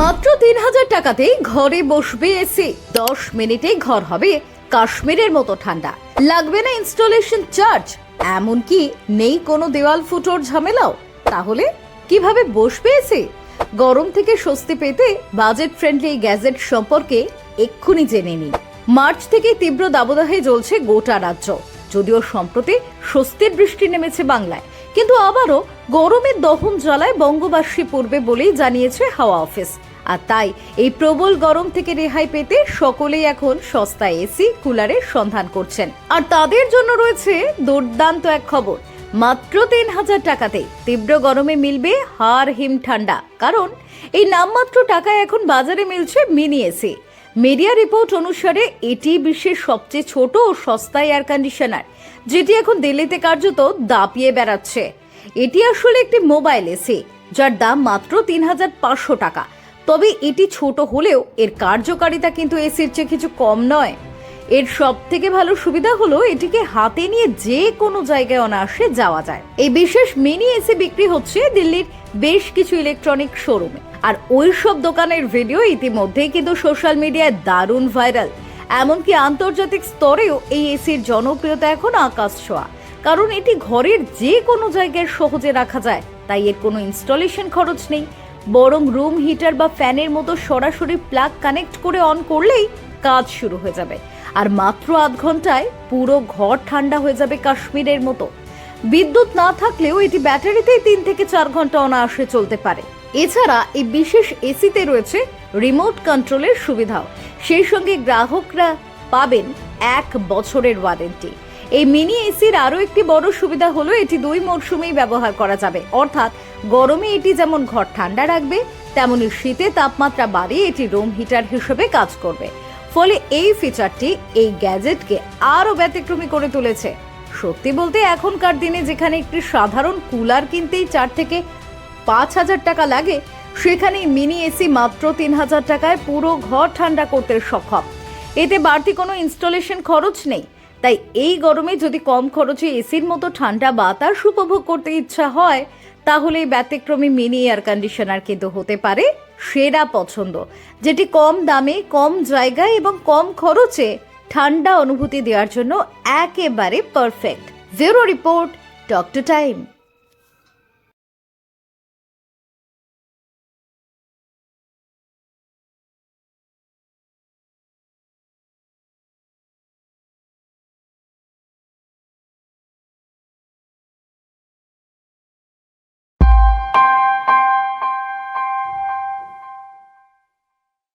মাত্র তিন হাজার টাকাতেই ঘরে বসবে এসি। দশ মিনিটেই ঘর হবে কাশ্মীরের মতো ঠান্ডা। লাগবে না ইনস্টলেশন চার্জ এমনকি নেই কোনো দেওয়াল ফুটোর ঝামেলাও। তাহলে কীভাবে বসবে এসি? গরম থেকে স্বস্তি পেতে বাজেট ফ্রেন্ডলি গ্যাজেট সম্পর্কে এক্ষুনি জেনে নিন। মার্চ থেকে তীব্র দাবদাহে জ্বলছে গোটা রাজ্য। যদিও সম্প্রতি স্বস্তির বৃষ্টি নেমেছে বাংলায়, কিন্তু আবারও গরমের দহন জ্বালায় বঙ্গবাসী পড়বে বলেই জানিয়েছে হাওয়া অফিস। আর তাই এই প্রবল গরম থেকে রেহাই পেতে সকলেই এখন সস্তা এসি কুলারের সন্ধান করছেন। আর তাদের জন্য রয়েছে দুর্দান্ত এক খবর। মাত্র তিন হাজার টাকাতে তীব্র গরমে মিলবে হার হিম ঠান্ডা। কারণ এই নামমাত্র টাকায় এখন বাজারে মিলছে মিনি এসি মিডিয়া রিপোর্ট অনুসারে এটি বিশ্বের সবচেয়ে ছোট ও সস্তা এয়ার কন্ডিশনার যেটি এখন দিল্লিতে কার্যত দাপিয়ে বেড়াচ্ছে। এটি আসলে একটি মোবাইল এসি যার দাম মাত্র তিন হাজার পাঁচশো টাকা। তবে এটি ছোট হলেও এর কার্যকারিতা কিন্তু এসির চেয়ে কিছু কম নয়। এর সব থেকে ভালো সুবিধা হলো এটিকে হাতে নিয়ে যে কোনো জায়গায় অনায়াসে যাওয়া যায়। এই বিশেষ মিনি এসি বিক্রি হচ্ছে দিল্লির বেশ কিছু ইলেকট্রনিক শোরুমে। আর ওই সব দোকানের ভিডিও ইতিমধ্যেই কিন্তু সোশ্যাল মিডিয়ায় দারুণ ভাইরাল। এমনকি আন্তর্জাতিক স্তরেও এই এসির জনপ্রিয়তা এখন আকাশ ছোঁয়া। কারণ এটি ঘরের যে কোনো জায়গায় সহজে রাখা যায়, তাই এর কোনো ইনস্টলেশন খরচ নেই। বরং রুম হিটার বা ফ্যানের মতো সরাসরি প্লাগ কানেক্ট করে অন করলেই কাজ শুরু হয়ে যাবে। আর মাত্র আধ ঘন্টায় পুরো ঘর ঠান্ডা হয়ে যাবে কাশ্মীরের মতো। বিদ্যুৎ না থাকলেও এটি ব্যাটারিতেই তিন থেকে চার ঘণ্টা অনায়াসে চলতে পারে। এছাড়া এই বিশেষ এসিতে রয়েছে রিমোট কন্ট্রোলের সুবিধাও। সেই সঙ্গে গ্রাহকরা পাবেন এক বছরের ওয়ারেন্টি। এই মিনি এসির আরও একটি বড় সুবিধা হলো এটি দুই মরশুমেই ব্যবহার করা যাবে। অর্থাৎ গরমে এটি যেমন ঘর ঠান্ডা রাখবে, তেমনি শীতে তাপমাত্রা বাড়িয়ে এটি রুম হিটার হিসেবে কাজ করবে। ফলে এই ফিচারটি এই গ্যাজেটকে আরও ব্যতিক্রমী করে তুলেছে। সত্যি বলতে এখনকার দিনে যেখানে একটি সাধারণ কুলার কিনতেই চার থেকে পাঁচ হাজার টাকা লাগে সেখানে মিনি এসি মাত্র তিন হাজার টাকায় পুরো ঘর ঠান্ডা করতে সক্ষম। এতে বাড়তি কোনো ইনস্টলেশন খরচ নেই। তাই এই গরমে যদি কম খরচে এসির মতো ঠান্ডা বাতাস উপভোগ করতে ইচ্ছা হয় তাহলে ব্যতিক্রমী মিনি এয়ার কন্ডিশনার কিন্তু হতে পারে সেরা পছন্দ, যেটি কম দামে, কম জায়গায় এবং কম খরচে ঠান্ডা অনুভূতি দেওয়ার জন্য একেবারে perfect zero report talk to time.